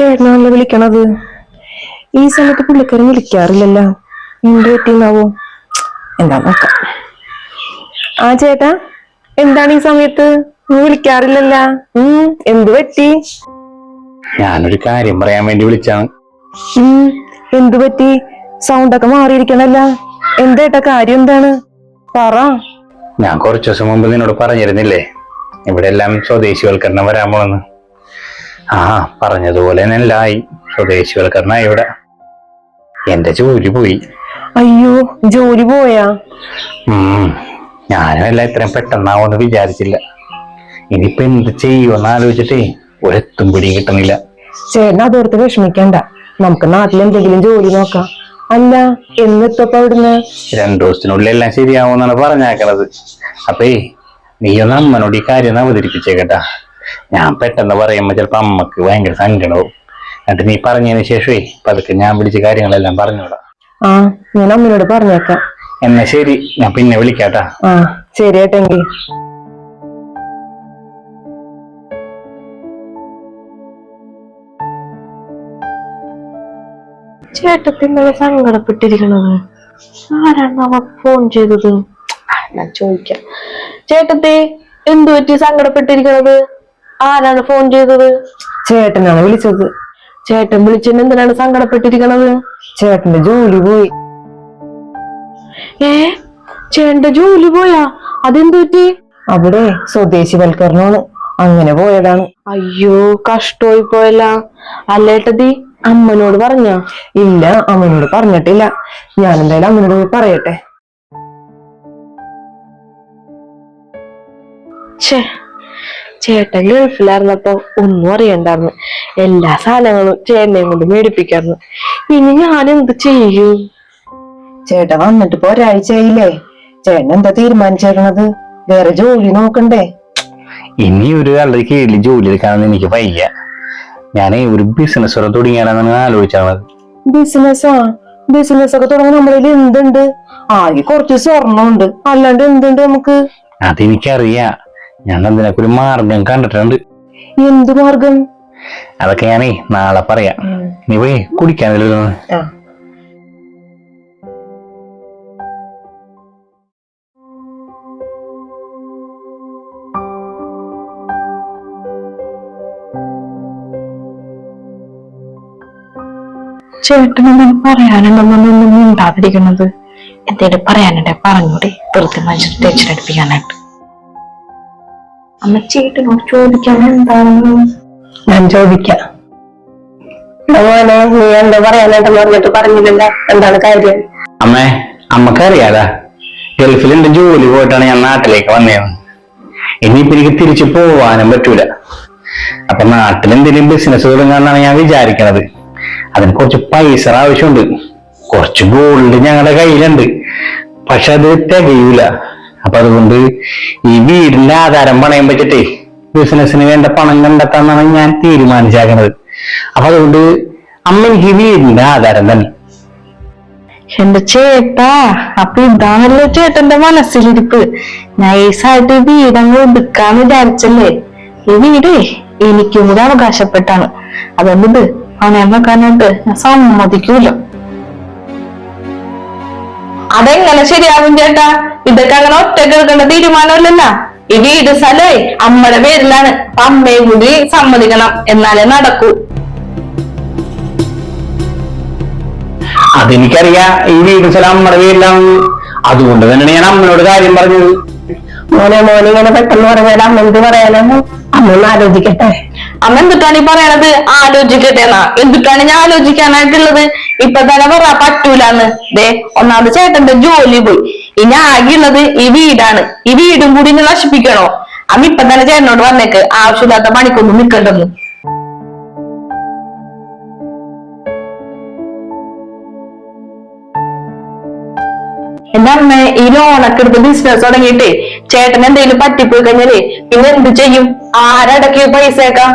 ചേട്ടനാണല്ലോ വിളിക്കണത്. ഈ സമയത്ത് പുള്ളിക്കാരൻ വിളിക്കാറില്ലല്ലോ. എന്ത് പറ്റിന്നാവോ എന്താ നോക്കാം. ആ ചേട്ടാ എന്താണ് ഈ സമയത്ത്? വിളിക്കാറില്ലല്ല. ഉം എന്ത് പറ്റി? ഞാനൊരു കാര്യം പറയാൻ വേണ്ടി വിളിച്ചാണ്. ഉം എന്ത് പറ്റി? സൗണ്ട് ഒക്കെ മാറിയിരിക്കണല്ല എന്തേട്ടാ കാര്യം എന്താണ്? പറ. ഞാൻ കുറച്ചു ദിവസം മുമ്പ് നിന്നോട് പറഞ്ഞിരുന്നില്ലേ? ഇവിടെ എല്ലാം സ്വദേശിവൽക്കരണം വരാൻ പോണെന്ന്. ആ പറഞ്ഞതുപോലെ നല്ലായി. സ്വദേശിവൽക്കരണ ഇവിടെ. എന്റെ ജോലി പോയി. അയ്യോ ജോലി പോയാ? ഉം ഞാനും എല്ലാം ഇത്രയും പെട്ടെന്നാവുമെന്ന് വിചാരിച്ചില്ല. ഇനിയിപ്പൊ എന്ത് ചെയ്യുമെന്ന് ആലോചിച്ചിട്ടേ ഒരെത്തും പിടിയും കിട്ടുന്നില്ല ചേട്ടൻ അതോർത്ത് വിഷമിക്കണ്ട. നമുക്ക് നാട്ടിൽ എന്തെങ്കിലും ജോലി നോക്കാം. അല്ല എന്നിട്ടപ്പോ അവിടുന്ന് രണ്ടു ദിവസത്തിനുള്ളിൽ എല്ലാം ശരിയാവുമെന്നാണ് പറഞ്ഞേക്കണത്. അപ്പേ നീ ഒന്ന് അമ്മനോട് ഈ കാര്യം അവതരിപ്പിച്ചേക്കട്ടാ ഞാൻ പെട്ടെന്ന് പറയുമ്പോൾ ചിലപ്പോൾ അമ്മയ്ക്ക് ഭയങ്കര സങ്കടവും. എന്നിട്ട് നീ പറഞ്ഞതിന് ശേഷമേ പതുക്കെ ഞാൻ വിളിച്ച കാര്യങ്ങളെല്ലാം പറഞ്ഞോടാം ആ ഞാൻ അമ്മയോട് പറഞ്ഞേക്കാം. എന്നാ ശരി ഞാൻ പിന്നെ വിളിക്കാട്ടാ. ആ ശരി ഏട്ടെങ്കിൽ ചേട്ടത്തി ഇന്നലെ സങ്കടപ്പെട്ടിരിക്കണത്. ആരാണ് അവ ഫോൺ ചെയ്തത്? ഞാൻ ചോദിക്കാം. ചേട്ടത്തി എന്തു പറ്റി സങ്കടപ്പെട്ടിരിക്കണത്? ആരാണ് ഫോൺ ചെയ്തത്? ചേട്ടനാണ് വിളിച്ചത്. ചേട്ടൻ വിളിച്ചതിന് എന്തിനാണ് സങ്കടപ്പെട്ടിരിക്കണത്? ചേട്ടന്റെ ജോലി പോയി. ഏ? ചേട്ടന്റെ ജോലി പോയാ? അതെന്ത് പറ്റി? അവിടെ സ്വദേശിവൽക്കരണമാണ്. അങ്ങനെ പോയതാണ്. അയ്യോ കഷ്ടമായി പോയല്ല. അല്ലേട്ടതി അമ്മനോട് പറഞ്ഞ? ഇല്ല അമ്മനോട് പറഞ്ഞിട്ടില്ല. ഞാൻ എന്തായാലും അമ്മനോട് പോയി പറയട്ടെ. ഛേ ചേട്ടൻ ഗൾഫിലായിരുന്നപ്പോ ഒന്നും അറിയണ്ടായിരുന്നു. എല്ലാ സാധനങ്ങളും ചേട്ടനെയും കൊണ്ട് മേടിപ്പിക്കായിരുന്നു. ഇനി ഞാൻ എന്ത് ചെയ്യും? ചേട്ടൻ വന്നിട്ട് ഇപ്പൊ ഒരാഴ്ചയായില്ലേ? ചേട്ടൻ എന്താ തീരുമാനിച്ചേക്കണത്? വേറെ ജോലി നോക്കണ്ടേ? ഇനി ഒരു ആളുടെ കീഴിൽ ജോലി എടുക്കാമെന്ന് എനിക്ക് വയ്യ. ഞാൻ ഒരു ബിസിനസ് തുടങ്ങിയാണെന്നാണ് ആലോചിച്ചത്. ബിസിനസ്സാ ബിസിനസ് ഒക്കെ തുടങ്ങാൻ നമ്മളിൽ എന്തുണ്ട്? ആകെ കുറച്ച് സ്വർണമുണ്ട്. അല്ലാണ്ട് എന്തുണ്ട് നമുക്ക്? അതെനിക്കറിയാം. ഞാൻ അതിനൊക്കെ ഒരു മാർഗം കണ്ടിട്ടുണ്ട്? എന്ത് മാർഗം? അതൊക്കെ ഞാനേ നാളെ പറയാം. നീ പോയി കുടിക്കാനല്ലോ ചേട്ടനൊന്നും പറയാനുണ്ടെന്നൊന്നും ഉണ്ടാതിരിക്കുന്നത് എന്തേലും പറയാനുണ്ടെ പറഞ്ഞൂടെ. തീർത്തി മനുഷ്യർ ടെൻഷനടിപ്പിക്കാനായിട്ട് അമ്മ ചേട്ടനോട് ചോദിക്കാൻ എന്താണെന്ന് ഞാൻ ചോദിക്കാം. മോനെ നീ എന്താ പറയാനായിട്ട് പറഞ്ഞിട്ട് പറഞ്ഞില്ലല്ലോ? എന്താണ് കാര്യം? അമ്മേ അമ്മക്കറിയാതാ ഗൾഫിൽ എന്റെ ജോലി പോയിട്ടാണ് ഞാൻ നാട്ടിലേക്ക് വന്നേന്ന്. ഇനിയിപ്പോ എനിക്ക് തിരിച്ചു പോവാനും പറ്റൂല. അപ്പൊ നാട്ടിൽ എന്തെങ്കിലും ബിസിനസ് തുടങ്ങാന്നാണ് ഞാൻ വിചാരിക്കണത്. അതിന് കുറച്ച് പൈസ ആവശ്യമുണ്ട്. കുറച്ച് ഗോൾഡ് ഞങ്ങളുടെ കയ്യിലുണ്ട്. പക്ഷെ അത് തികയൂല. അപ്പൊ അതുകൊണ്ട് ഈ വീടിന്റെ ആധാരം പണയം വെച്ചിട്ടേ ബിസിനസ്സിന് വേണ്ട പണം കണ്ടെത്താന്നാണ് ഞാൻ തീരുമാനിച്ചേക്കുന്നത് അപ്പൊ അതുകൊണ്ട് അമ്മ എനിക്ക് വീടിന്റെ ആധാരം തന്നെ. എന്റെ ചേട്ടാ അപ്പൊ ഇതാണല്ലോ ചേട്ടന്റെ മനസ്സിലിരിപ്പ്. നൈസായിട്ട് വീടങ്ങ് എടുക്കാന്ന് വിചാരിച്ചല്ലേ? ഈ വീട് എനിക്കും കൂടെ അവകാശപ്പെട്ടാണ്. അതുകൊണ്ട് ഇത് പണയം വെക്കാനായിട്ട് ഞാൻ സമ്മതിക്കൂല. അതെങ്ങനെ ശരിയാവും ചേട്ടാ? ഇതൊക്കെ അങ്ങനെ ഒറ്റയ്ക്ക് എടുക്കേണ്ട തീരുമാനമല്ലല്ല. ഈ വീട് സ്ഥലേ അമ്മയുടെ പേരിലാണ്. അമ്മയും കൂടി സമ്മതിക്കണം. എന്നാലേ നടക്കൂ. അതെനിക്കറിയാം. ഈ വീട് സ്ഥലം അമ്മയുടെ പേരിലാണ്. അതുകൊണ്ട് തന്നെയാണ് ഞാൻ അമ്മയോട് കാര്യം പറഞ്ഞത്. മോനെ മോനെ ഇങ്ങനെ പെട്ടെന്ന് പറഞ്ഞാൽ അമ്മ എന്ത് പറയാനാണ്? അമ്മ ആലോചിക്കട്ടെ. അമ്മ എന്തിട്ടാണ് ഈ പറയണത്? ആലോചിക്കട്ടെ എന്നാ എന്തിട്ടാണ് ഞാൻ ആലോചിക്കാനായിട്ടുള്ളത്? ഇപ്പൊ തന്നെ പറ പറ്റൂലെന്ന്. ദേ ഒന്നാമത് ചേട്ടന്റെ ജോലി പോയി. ഇനി ആകെയുള്ളത് ഈ വീടാണ്. ഈ വീടും കൂടി ഇനി നശിപ്പിക്കണോ? അമ്മ ഇപ്പൊ തന്നെ ചേട്ടനോട് വന്നേക്ക് ആവശ്യമില്ലാത്ത പണിക്കൊന്നും നിൽക്കണ്ടെന്ന് എന്റെ അമ്മ ഈ ലോണൊക്കെ എടുത്ത് ബിസിനസ് തുടങ്ങിയിട്ടേ ചേട്ടൻ എന്തെങ്കിലും പറ്റിപ്പോയി കഴിഞ്ഞാലേ പിന്നെ എന്ത് ചെയ്യും? ആരടക്കിയ പൈസയൊക്കെ?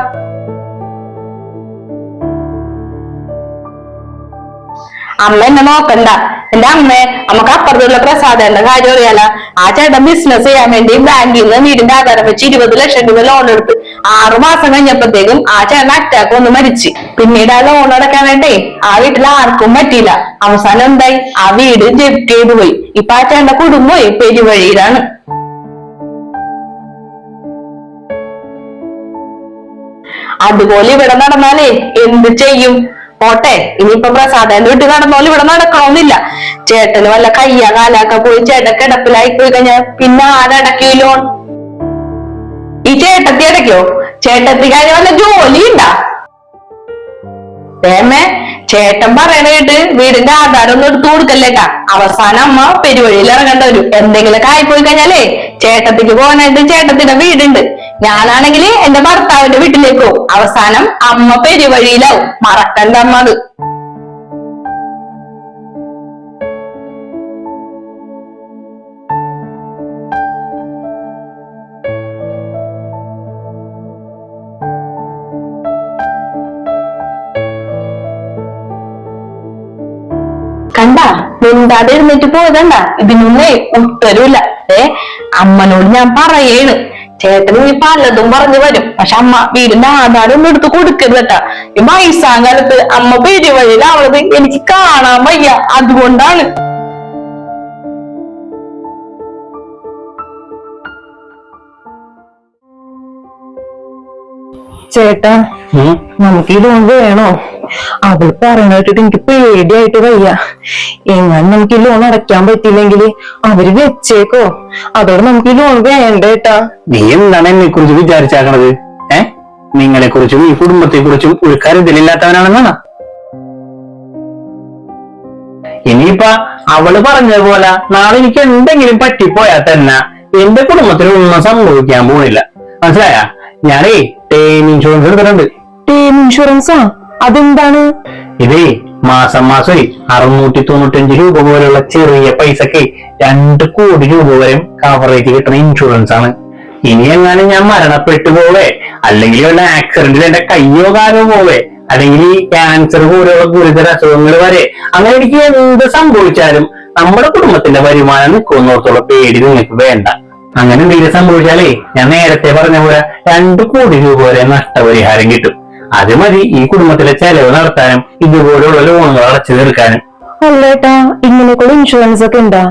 അമ്മ എന്നെ നോക്കണ്ട. എന്റെ അമ്മേ നമുക്ക് അപ്പുറത്തുള്ള പ്രസാദന്റെ കാര്യം അറിയാല. ആ ചേട്ടൻ ബിസിനസ് ചെയ്യാൻ വേണ്ടി ബാങ്കിൽ നിന്ന് വീടിന്റെ ആധാരം വെച്ച് ഇരുപത് ലക്ഷം രൂപ ലോൺ എടുത്ത് ആറു മാസം കഴിഞ്ഞപ്പോഴത്തേക്കും ആ ചേട്ടൻ അറ്റാക്ക് ഒന്ന് മരിച്ച്. പിന്നീട് ആ ലോൺ അടക്കാൻ അടക്കാനായിട്ടേ ആ വീട്ടിൽ ആർക്കും പറ്റിയില്ല. അവസാനം എന്തായി? ആ വീട് ജപ്തി ചെയ്തു പോയി. ഇപ്പൊ ആ ചേട്ടന്റെ കുടുംബമേ പെരുവഴിയിലാണ് അതുപോലെ ഇവിടെ നടന്നാലേ എന്ത് ചെയ്യും? പോട്ടെ ഇനിയിപ്പൊ പ്രസാദേന്റെ വീട്ടിൽ നടന്നോലും ഇവിടെ നടക്കണമെന്നില്ല ചേട്ടന് വല്ല കയ്യ കാലൊക്കെ പോയി ചേട്ടൻ കിടപ്പിലായി പോയി കഴിഞ്ഞാൽ പിന്നെ ആരടക്കിയില്ലോ ഈ ചേട്ടത്തി അടയ്ക്കോ? ചേട്ടത്തി കാര്യം വല്ല ജോലി ഉണ്ടാ? ഏമേ ചേട്ടൻ പറയണേട്ട് വീടിന്റെ ആധാരം ഒന്നും എടുത്തു കൊടുക്കല്ലേട്ടാ. അവസാനം അമ്മ പെരുവഴിയിൽ ഇറങ്ങേണ്ട വരും. എന്തെങ്കിലുമൊക്കെ ആയിപ്പോയി കഴിഞ്ഞാലേ ചേട്ടത്തിക്ക് പോകാനായിട്ട് ചേട്ടത്തിന്റെ വീടുണ്ട്. ഞാനാണെങ്കിൽ എന്റെ ഭർത്താവിന്റെ വീട്ടിലേക്ക് പോകും. അവസാനം അമ്മ പെരുവഴിയിലാവും മറക്കണ്ട അമ്മ അത്. കണ്ട? മിണ്ടാതെ എഴുന്നേറ്റ് പോകണ്ട ഇതിനൊന്നേ ഉത്തരവില്ല ഏ അമ്മനോട് ഞാൻ പറയേണ്. ചേട്ടന് ഈ പലതും പറഞ്ഞു വരും. പക്ഷെ അമ്മ വീടിന്റെ ആധാരം ഒന്നും എടുത്ത് കൊടുക്കരുത് കേട്ടാ. ഈ വയസ്സാകാലത്ത് അമ്മ പെരുവഴിയിലാവണത് എനിക്ക് കാണാൻ വയ്യ. അതുകൊണ്ടാണ്. ചേട്ടാ. നമുക്ക് ഈ ലോൺ വേണോ? അവൾ പറയണ കേട്ടിട്ട് എനിക്ക് പേടിയായിട്ട് വയ്യ. എങ്ങനെ നമുക്ക് ഈ ലോൺ അടയ്ക്കാൻ പറ്റിയില്ലെങ്കിൽ അവർ വെച്ചേക്കോ. അതോടെ നമുക്ക് ഈ ലോൺ വേണ്ടേട്ടാ നീ എന്താണ് എന്നെ കുറിച്ച് വിചാരിച്ചാക്കണത്? ഏ? നിങ്ങളെ കുറിച്ചും ഈ കുടുംബത്തെ കുറിച്ചും ഒരു കരുതലില്ലാത്തവനാണെന്നാണ്? ഇനിയിപ്പ അവൾ പറഞ്ഞതുപോലെ നാളെ എനിക്ക് എന്തെങ്കിലും പറ്റിപ്പോയാൽ തന്നെ എന്റെ കുടുംബത്തിന് ഒന്നും സംഭവിക്കാൻ പോണില്ല. മനസ്സിലായ? ഞാനേ ടേം ഇൻഷുറൻസ് എടുത്തിട്ടുണ്ട്. ടേം ഇൻഷുറൻസാ അതെന്താണ്? ഇതേ മാസം മാസം അറുന്നൂറ്റി തൊണ്ണൂറ്റഞ്ച് രൂപ പോലെയുള്ള ചെറിയ പൈസക്ക് രണ്ട് കോടി രൂപ വരെ കവറേജ് കിട്ടുന്ന ഇൻഷുറൻസ് ആണ്. ഇനി എങ്ങാനും ഞാൻ മരണപ്പെട്ടു പോവേ അല്ലെങ്കിൽ വല്ല ആക്സിഡന്റിൽ എന്റെ കയ്യോ കാലോ പോവേ അല്ലെങ്കിൽ ഈ ക്യാൻസർ പോലെയുള്ള ഗുരുതര അസുഖങ്ങൾ വരെ. അങ്ങനെ എനിക്ക് എന്ത് സംഭവിച്ചാലും നമ്മുടെ കുടുംബത്തിന്റെ വരുമാനം നിൽക്കുന്നോർത്തുള്ള പേടി നിങ്ങൾക്ക് വേണ്ട. അങ്ങനെ എന്തെങ്കിലും സംഭവിച്ചാലേ ഞാൻ നേരത്തെ പറഞ്ഞ പോലെ രണ്ട് കോടി രൂപ വരെ നഷ്ടപരിഹാരം കിട്ടും. അത് മതി. ഈ കുടുംബത്തിലെ ചെലവ് നടത്താനും ഇതുപോലെയുള്ള ലോണുകൾ അടച്ചു തീർക്കാനും. അല്ലേട്ടാ ഇങ്ങനെ കൂടെ ഇൻഷുറൻസ് ഒക്കെ ഉണ്ടാ?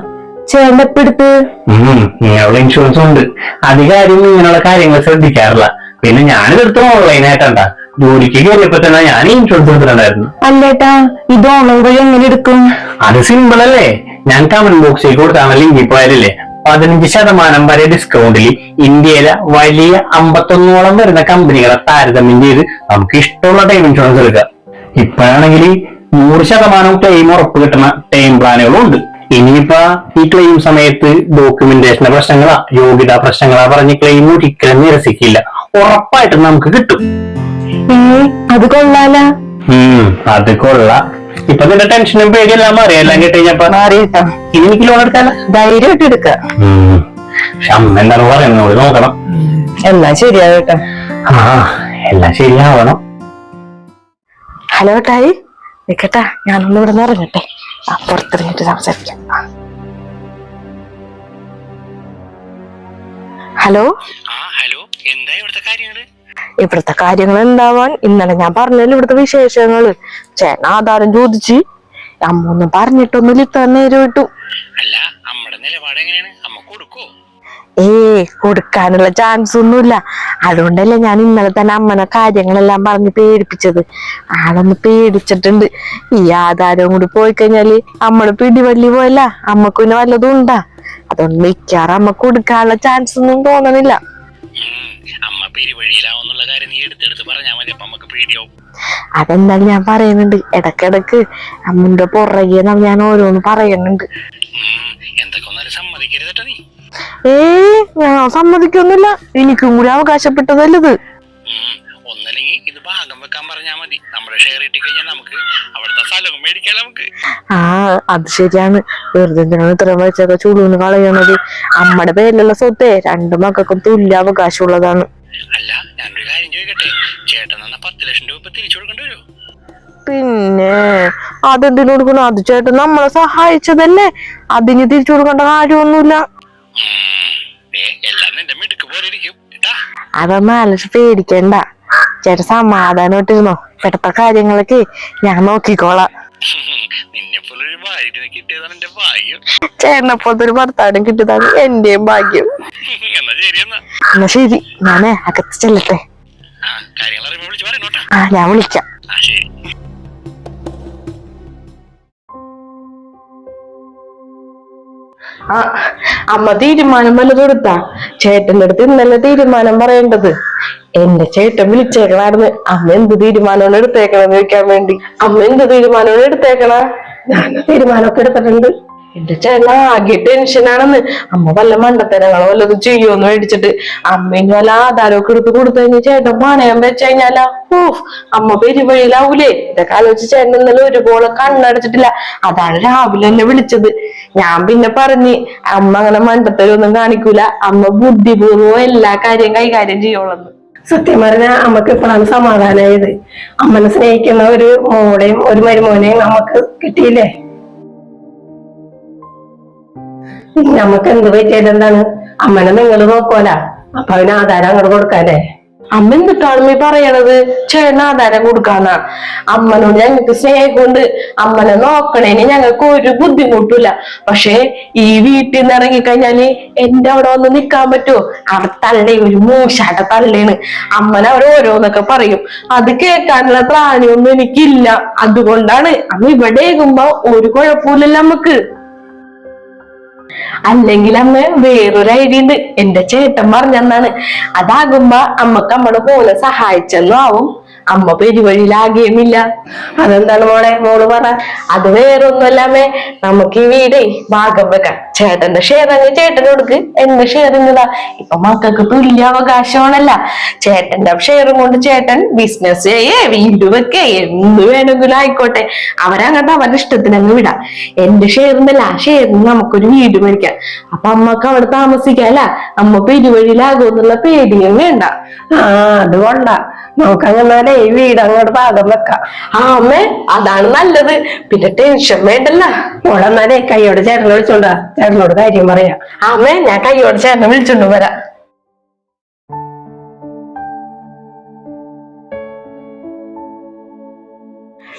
ചേട്ടപ്പെടുത്ത് ഇങ്ങനെയുള്ള ഇൻഷുറൻസ് ഉണ്ട്. അധികാരി ഇങ്ങനെയുള്ള കാര്യങ്ങൾ ശ്രദ്ധിക്കാറില്ല. പിന്നെ ഞാനിതെടുത്ത ഓൺലൈൻ ആയിട്ടണ്ട ജോലിക്ക് കയറിയപ്പോ തന്നെ ഞാൻ ഇൻഷുറൻസ് എടുത്തിട്ടുണ്ടായിരുന്നു. അല്ലേട്ടാ ഇത് ഓൺലൈൻ വഴി എങ്ങനെ എടുക്കും? അത് സിമ്പിൾ അല്ലേ? ഞാൻ കമന്റ് ബോക്സിൽ കൊടുത്താൽ ലിങ്കിൽ പോയാലേ പതിനഞ്ച് ശതമാനം വരെ ഡിസ്കൗണ്ടിൽ ഇന്ത്യയിലെ വലിയ അമ്പത്തൊന്നോളം വരുന്ന കമ്പനികളെ താരതമ്യം ചെയ്ത് നമുക്ക് ഇഷ്ടമുള്ള ടൈം ഇൻഷുറൻസ് എടുക്കാം ഇപ്പോഴാണെങ്കിൽ നൂറ് ശതമാനം ക്ലെയിം ഉറപ്പ് കിട്ടുന്ന ടൈം പ്ലാനുകളും ഉണ്ട് ഇനിയിപ്പോ ഈ ക്ലെയിം സമയത്ത് ഡോക്യുമെന്റേഷന്റെ പ്രശ്നങ്ങളാ യോഗ്യതാ പ്രശ്നങ്ങളാ പറഞ്ഞ് ക്ലെയിം ഒരിക്കലും നിരസിക്കില്ല. ഉറപ്പായിട്ടും നമുക്ക് കിട്ടും. അത് കൊള്ളാല. അത് കൊള്ളാം. ഇപ്പൊ നിന്റെ ടെൻഷനും പേടിയെല്ലാം മാറി എല്ലാം മാറിയേട്ടാ ഇനി എനിക്ക് ലോൺ എടുക്കാല്ല ധൈര്യമായിട്ട് എടുക്ക. പക്ഷെ അമ്മ എന്താണ് പറയുന്നത് നോക്കണം. എല്ലാം ശരിയാവട്ടെ. ആ എല്ലാം ശരിയാവണം. ഹലോ ടായി നിക്കട്ടാ. ഞാനൊന്ന് ഇവിടെ നിന്ന് ഇറങ്ങട്ടെ. പുറത്തിറങ്ങിട്ട് സംസാരിക്കാം. ഹലോ? ആ ഹലോ. എന്താ ഇവിടുത്തെ കാര്യങ്ങൾ? ഇവിടുത്തെ കാര്യങ്ങൾ ഉണ്ടാവാൻ ഇന്നലെ ഞാൻ പറഞ്ഞല്ലോ ഇവിടുത്തെ വിശേഷങ്ങൾ. ചേട്ടൻ ആധാരം ചോദിച്ച് അമ്മ ഒന്നും പറഞ്ഞിട്ടൊന്നും ഇത്ര നേരം ഇട്ടു. അല്ല നിലപാട് എങ്ങനെയാണ്? അമ്മ കൊടുക്കോ? ഏ കൊടുക്കാനുള്ള ചാൻസ് ഒന്നുമില്ല. അതുകൊണ്ടല്ലേ ഞാൻ ഇന്നലെ തന്നെ അമ്മനെ കാര്യങ്ങളെല്ലാം പറഞ്ഞ് പേടിപ്പിച്ചത്. ആളൊന്ന് പേടിച്ചിട്ടുണ്ട്. ഈ ആധാരം കൂടി പോയി കഴിഞ്ഞാൽ അമ്മൾ പിടിവള്ളി പോയല്ല അമ്മയ്ക്ക് പിന്നെ വല്ലതും ഉണ്ടാ. അതുകൊണ്ട് മിക്കാറും അമ്മ കൊടുക്കാനുള്ള ചാൻസ് ഒന്നും തോന്നണില്ല. അമ്മ പെരുവഴിയിലാവുന്നുള്ള കാര്യം നീ എടുത്തെടുത്ത് പറഞ്ഞാ മതി അപ്പൊ നമുക്ക് പേടിയാവും. അതെന്തായാലും ഞാൻ പറയുന്നുണ്ട്. ഇടക്കിടക്ക് അമ്മന്റെ പുറകെ ഞാൻ ഓരോന്ന് പറയുന്നുണ്ട്. എന്തൊക്കെ ഒന്നാലും സമ്മതിക്കരുതട്ടോ നീ. ഏ ഞാൻ സമ്മതിക്കൊന്നുമില്ല. എനിക്കും കൂടി അവകാശപ്പെട്ടതല്ലത് വെക്കാൻ പറഞ്ഞാ മതി. നമ്മുടെ ഷെയർ ഇട്ടി കഴിഞ്ഞാൽ നമുക്ക് അവിടുത്തെ സ്ഥലവും മേടിക്കാം നമുക്ക്. ആ അത് ശരിയാണ്. വെറുതെ ഇത്ര പൈസയൊക്കെ ചുളുന്ന് കളയണത്? അമ്മയുടെ പേരിലുള്ള സ്വത്തേ രണ്ടു മക്കൾക്കും തുല്യ അവകാശമുള്ളതാണ്. അല്ല ഞാനൊരു കാര്യം ചോദിക്കട്ടെ? ചേട്ടൻ തന്ന പത്ത് ലക്ഷം രൂപ തിരിച്ചു കൊടുക്കേണ്ടി വരുമോ പിന്നെ അതെന്തിനു കൊടുക്കണം? അത് ചേട്ടൻ നമ്മളെ സഹായിച്ചതല്ലേ? അതിന് തിരിച്ചു കൊടുക്കേണ്ട കാര്യമൊന്നുമില്ല. അതൊന്നും ആലോചിച്ച് പേടിക്കണ്ട. ചേട്ടൻ സമാധാനമായിട്ടിരുന്നോ പെട്ട കാര്യങ്ങളൊക്കെ ഞാൻ നോക്കിക്കോളാം. ചേട്ടനെ പോലത്തെ ഒരു ഭർത്താവിനും കിട്ടിയതാണ് എന്റെയും ഭാഗ്യം. എന്നാ ശരി ഞാനേ അകത്ത് ചെല്ലട്ടെ. ആ ഞാൻ വിളിക്കാം. ആ അമ്മ തീരുമാനം വല്ലതും എടുത്താ? ചേട്ടന്റെ അടുത്ത് ഇന്നലെ തീരുമാനം പറയേണ്ടത്? എന്റെ ചേട്ടൻ വിളിച്ചേക്കണായിരുന്നു. അമ്മ എന്ത് തീരുമാനമാണ് എടുത്തേക്കണെന്ന് ചോദിക്കാൻ വേണ്ടി. അമ്മ എന്ത് തീരുമാനമാണ് എടുത്തേക്കണ? ഞാൻ തീരുമാനമൊക്കെ എടുത്തിട്ടുണ്ട്. എന്റെ ചേട്ടൻ ആകെ ടെൻഷനാണെന്ന് അമ്മ വല്ല മണ്ടത്തരങ്ങളോ വല്ലതും ചെയ്യുമെന്ന് മേടിച്ചിട്ട്. അമ്മയും വല്ല ആധാരമൊക്കെ എടുത്ത് കൊടുത്തു കഴിഞ്ഞാൽ ചേട്ടൻ പണയം വെച്ച് കഴിഞ്ഞാലാ. ഓഫ് അമ്മ പെരുവഴിയിലാവൂലേ? ഇതൊക്കെ ആലോചിച്ച് ചേട്ടൻ ഇന്നലെ ഒരുപോലെ കണ്ണടച്ചിട്ടില്ല. അതാണ് രാവിലെ എന്നെ വിളിച്ചത്. ഞാൻ പിന്നെ പറഞ്ഞ് അമ്മ അങ്ങനെ മണ്ടത്തരൊന്നും കാണിക്കൂല. അമ്മ ബുദ്ധിപൂർവം എല്ലാ കാര്യം കൈകാര്യം ചെയ്യുള്ളൂ സത്യം പറഞ്ഞ അമ്മയ്ക്ക് ഇപ്പോഴാണ് സമാധാനമായത് അമ്മനെ സ്നേഹിക്കുന്ന ഒരു മോളെയും ഒരു മരുമോനെയും നമുക്ക് കിട്ടിയില്ലേ? നമുക്ക് എന്ത് പറ്റിയത് എന്താണ്? അമ്മനെ നിങ്ങൾ നോക്കോല അപ്പൊ അവന് ആധാരം അങ്ങോട്ട് കൊടുക്കാല്ലേ? അമ്മ എന്തിട്ടാണ് പറയണത്? ചേട്ടന് ആധാരം കൊടുക്കാന്നാ. അമ്മനോട് ഞങ്ങൾക്ക് സ്നേഹമുണ്ട്. അമ്മനെ നോക്കണേന് ഞങ്ങൾക്ക് ഒരു ബുദ്ധിമുട്ടില്ല പക്ഷേ ഈ വീട്ടിൽ നിന്ന് ഇറങ്ങിക്കഴിഞ്ഞാൽ എന്റെ അവിടെ വന്ന് നിക്കാൻ പറ്റുമോ? അവിടെ തള്ളേ ഒരു മൂശാട്ട തള്ളേണ്. അമ്മനെ അവർ ഓരോന്നൊക്കെ പറയും. അത് കേൾക്കാനുള്ള പ്രാണിയൊന്നും എനിക്കില്ല. അതുകൊണ്ടാണ് അമ്മ ഇവിടെ ഏകുമ്പോ ഒരു കുഴപ്പമില്ലല്ലോ നമുക്ക് അല്ലെങ്കിൽ അമ്മ വേറൊരു ഐഡിയ ഉണ്ട്. എന്റെ ചേട്ടൻ പറഞ്ഞെന്നാണ് അതാകുമ്പോ അമ്മയ്ക്ക് അമ്മടെ പോലെ സഹായിച്ചെന്നും ആവും. അമ്മ പെരുവഴിയിലാകുകയുമില്ല അതെന്താണ് മോളെ? മോൾ പറ. അത് വേറൊന്നുമല്ല അമ്മേ. നമുക്ക് ഈ വീടേ ഭാഗം വെക്കാം. ചേട്ടന്റെ ഷെയർ അങ്ങ് ചേട്ടൻ കൊടുക്ക്. എന്റെ ഷെയർ എന്നതാ ഇപ്പൊ മക്കൾക്ക് തുല്യ അവകാശമാണല്ല. ചേട്ടന്റെ ഷെയറും കൊണ്ട് ചേട്ടൻ ബിസിനസ് ചെയ്യേ വീട് വെക്കേ എന്ത് വേണമെങ്കിലും ആയിക്കോട്ടെ. അവരങ്ങോട്ട് അവരുടെ ഇഷ്ടത്തിന് അങ്ങ് വിടാം. എന്റെ ഷെയർ എന്നല്ല ആ ഷെയറിന് നമുക്കൊരു വീട് മേടിക്കാം. അപ്പൊ അമ്മയ്ക്ക് അവിടെ താമസിക്കാം അല്ല. അമ്മ പെരുവഴിയിലാകുമെന്നുള്ള പേടിയും വേണ്ട. ആ അത് കൊണ്ട നമുക്ക് അങ്ങനെ ഈ വീട് അങ്ങോട്ട് പാകം വെക്കാം. ആ അമ്മേ അതാണ് നല്ലത്. പിന്നെ ടെൻഷൻ വേണ്ടല്ല. മോളെ എന്നാലേ കൈയോട് ചേട്ടനെ വിളിച്ചോണ്ടാ ചേട്ടനോട് കാര്യം പറയാം. ആ അമ്മേ ഞാൻ കൈയോട് ചേട്ടനെ വിളിച്ചോണ്ട് വരാം.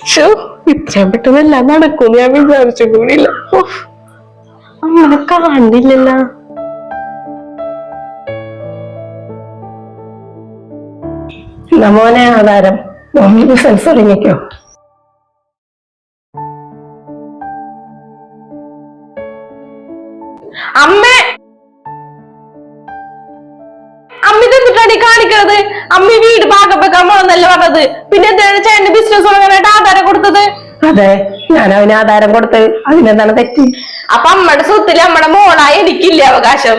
ഇത്രയും ഇത്രയും പെട്ടെന്നെല്ലാം നടക്കും ഞാൻ വിചാരിച്ചു കൂടിയില്ല. അങ്ങനെ കാണില്ലല്ലോ എന്നാ മോനെ ആധാരം ബിസിനസ് തുടങ്ങിക്കോ അമ്മേ! അമ്മ ഈ കാണിക്കണത്? അമ്മ വീട് ഭാഗം വെക്കാൻ പോണെന്നല്ലേ പറഞ്ഞത്. പിന്നെ എന്താണ് ചേട്ടന്റെ ബിസിനസ് തുടങ്ങാനായിട്ട് ആധാരം കൊടുത്തത്? അതെ ഞാൻ അവന് ആധാരം കൊടുത്ത് അതിനെന്താണ് തെറ്റ്? അപ്പൊ അമ്മയുടെ സ്വത്തിൽ അമ്മയുടെ മോളായി എനിക്കില്ല അവകാശം?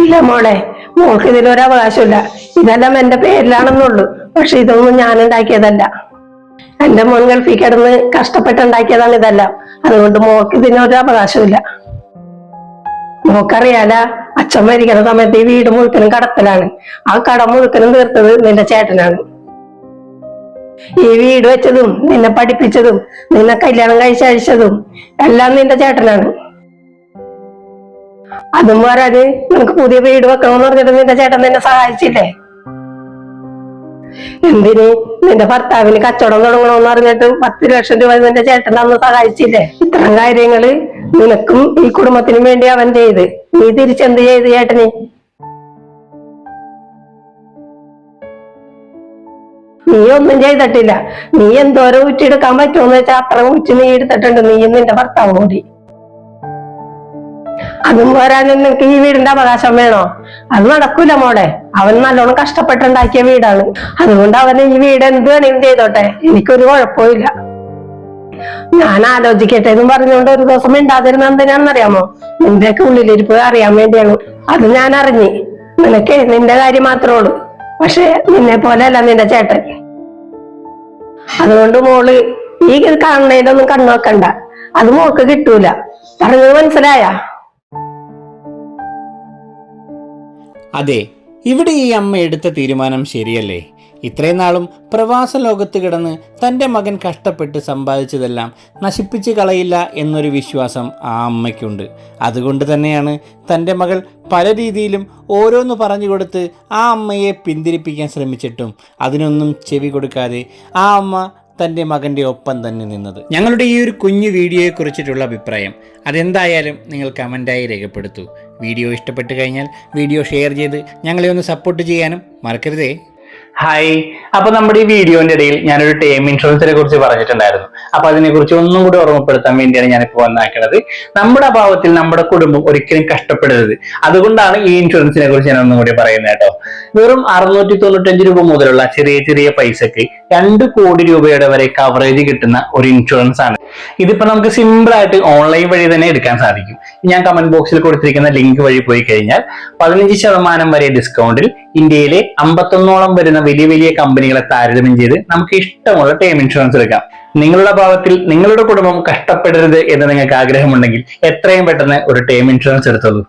ഇല്ല മോളെ മോൾക്ക് ഇതിലൊരു അവകാശമില്ല. ഇതെല്ലാം എന്റെ പേരിലാണെന്നുള്ളൂ. പക്ഷെ ഇതൊന്നും ഞാൻ ഉണ്ടാക്കിയതല്ല എന്റെ മോൻ ഗൾഫിൽ കിടന്ന് കഷ്ടപ്പെട്ടുണ്ടാക്കിയതാണ് ഇതെല്ലാം. അതുകൊണ്ട് മോൾക്ക് ഇതിനൊരു അവകാശമില്ല. മോക്കറിയാല അച്ഛൻ മരിക്കുന്ന സമയത്ത് ഈ വീട് മുഴുക്കനും കടത്തലാണ്. ആ കട മുഴുക്കനും തീർത്തത് നിന്റെ ചേട്ടനാണ്. ഈ വീട് വെച്ചതും നിന്നെ പഠിപ്പിച്ചതും നിന്നെ കല്യാണം കഴിച്ചയച്ചതും എല്ലാം നിന്റെ ചേട്ടനാണ്. അതും പോരാത് നിനക്ക് പുതിയ വീട് വെക്കണമെന്ന് പറഞ്ഞിട്ട് നിന്റെ ചേട്ടൻ നിന്നെ സഹായിച്ചില്ലേ? എന്തിന്? നിന്റെ ഭർത്താവിന് കച്ചവടം തുടങ്ങണമെന്ന് പറഞ്ഞിട്ട് പത്ത് ലക്ഷം രൂപ നിന്റെ ചേട്ടൻ അന്ന് സഹായിച്ചില്ലേ? ഇത്തരം കാര്യങ്ങൾ നിനക്കും ഈ കുടുംബത്തിനും വേണ്ടി അവൻ ചെയ്ത്. നീ തിരിച്ചെന്ത് ചെയ്ത് ചേട്ടന്? നീ ഒന്നും ചെയ്തിട്ടില്ല. നീ എന്തോരം ഊറ്റിയെടുക്കാൻ പറ്റുമെന്ന് വെച്ചാൽ അത്ര ഊറ്റി നീ എടുത്തിട്ടുണ്ട്. നീ നിന്റെ ഭർത്താവ് കൂടി. അതും പോരാൻ നിനക്ക് ഈ വീടിന്റെ അവകാശം വേണോ? അത് നടക്കൂല മോളെ. അവൻ നല്ലോണം കഷ്ടപ്പെട്ടുണ്ടാക്കിയ വീടാണ്. അതുകൊണ്ട് അവന് ഈ വീട് എന്ത് വേണമെങ്കിലും ചെയ്തോട്ടെ. എനിക്കൊരു കുഴപ്പമില്ല ഞാൻ ആലോചിക്കട്ടെ എന്ന് പറഞ്ഞുകൊണ്ട് ഒരു ദിവസം മിണ്ടാതിരുന്ന എന്തിനാണെന്നറിയാമോ നിന്റെയൊക്കെ ഉള്ളിലിരിപ്പ് അറിയാൻ വേണ്ടിയാണ്. അത് ഞാൻ അറിഞ്ഞു. നിനക്ക് നിന്റെ കാര്യം മാത്രമേ ഉള്ളൂ. പക്ഷെ നിന്നെ പോലെ അല്ല നിന്റെ ചേട്ടൻ. അതുകൊണ്ട് മോൾ ഈ കാണുന്നതിലൊന്നും കണ്ണു വെക്കണ്ട അത് മോൾക്ക് കിട്ടൂല. പറഞ്ഞത് മനസ്സിലായാ? അതെ ഇവിടെ ഈ അമ്മ എടുത്ത തീരുമാനം ശരിയല്ലേ? ഇത്രയും നാളും പ്രവാസ ലോകത്ത് കിടന്ന് തന്റെ മകൻ കഷ്ടപ്പെട്ട് സമ്പാദിച്ചതെല്ലാം നശിപ്പിച്ച് കളയില്ല എന്നൊരു വിശ്വാസം ആ അമ്മയ്ക്കുണ്ട്. അതുകൊണ്ട് തന്നെയാണ് തന്റെ മകൾ പല രീതിയിലും ഓരോന്ന് പറഞ്ഞു കൊടുത്ത് ആ അമ്മയെ പിന്തിരിപ്പിക്കാൻ ശ്രമിച്ചിട്ടും അതിനൊന്നും ചെവി കൊടുക്കാതെ ആ അമ്മ തന്റെ മകന്റെ ഒപ്പം തന്നെ നിന്നത്. ഞങ്ങളുടെ ഈ ഒരു കുഞ്ഞു വീഡിയോയെ കുറിച്ചിട്ടുള്ള അഭിപ്രായം അതെന്തായാലും നിങ്ങൾ കമന്റായി രേഖപ്പെടുത്തൂ. വീഡിയോ ഇഷ്ടപ്പെട്ട് കഴിഞ്ഞാൽ വീഡിയോ ഷെയർ ചെയ്ത് ഞങ്ങളെ ഒന്ന് സപ്പോർട്ട് ചെയ്യാനും മറക്കരുതേ. ഹായ് അപ്പൊ നമ്മുടെ ഈ വീഡിയോന്റെ ഇടയിൽ ഞാനൊരു ടേം ഇൻഷുറൻസിനെ കുറിച്ച് പറഞ്ഞിട്ടുണ്ടായിരുന്നു. അപ്പൊ അതിനെ കുറിച്ച് ഒന്നും കൂടി ഓർമ്മപ്പെടുത്താൻ വേണ്ടിയാണ് ഞാനിപ്പോ വന്നാക്കുന്നത് നമ്മുടെ അഭാവത്തിൽ നമ്മുടെ കുടുംബം ഒരിക്കലും കഷ്ടപ്പെടരുത്. അതുകൊണ്ടാണ് ഈ ഇൻഷുറൻസിനെ കുറിച്ച് ഞാൻ ഒന്നും കൂടി പറയുന്നത് കേട്ടോ. വെറും അറുന്നൂറ്റി തൊണ്ണൂറ്റഞ്ച് രൂപ മുതലുള്ള ചെറിയ ചെറിയ പൈസക്ക് രണ്ട് കോടി രൂപയുടെ വരെ കവറേജ് കിട്ടുന്ന ഒരു ഇൻഷുറൻസ് ആണ്. ഇതിപ്പോ നമുക്ക് സിമ്പിൾ ആയിട്ട് ഓൺലൈൻ വഴി തന്നെ എടുക്കാൻ സാധിക്കും. ഞാൻ കമന്റ് ബോക്സിൽ കൊടുത്തിരിക്കുന്ന ലിങ്ക് വഴി പോയി കഴിഞ്ഞാൽ പതിനഞ്ച് ശതമാനം വരെ ഡിസ്കൗണ്ടിൽ ഇന്ത്യയിലെ അമ്പത്തൊന്നോളം വരുന്ന വലിയ വലിയ കമ്പനികളെ താരതമ്യം ചെയ്ത് നമുക്ക് ഇഷ്ടമുള്ള ടേം ഇൻഷുറൻസ് എടുക്കാം. നിങ്ങളുടെ ഭാഗത്തിൽ നിങ്ങളുടെ കുടുംബം കഷ്ടപ്പെടരുത് എന്ന് നിങ്ങൾക്ക് ആഗ്രഹമുണ്ടെങ്കിൽ എത്രയും പെട്ടെന്ന് ഒരു ടേം ഇൻഷുറൻസ് എടുത്തോളൂ.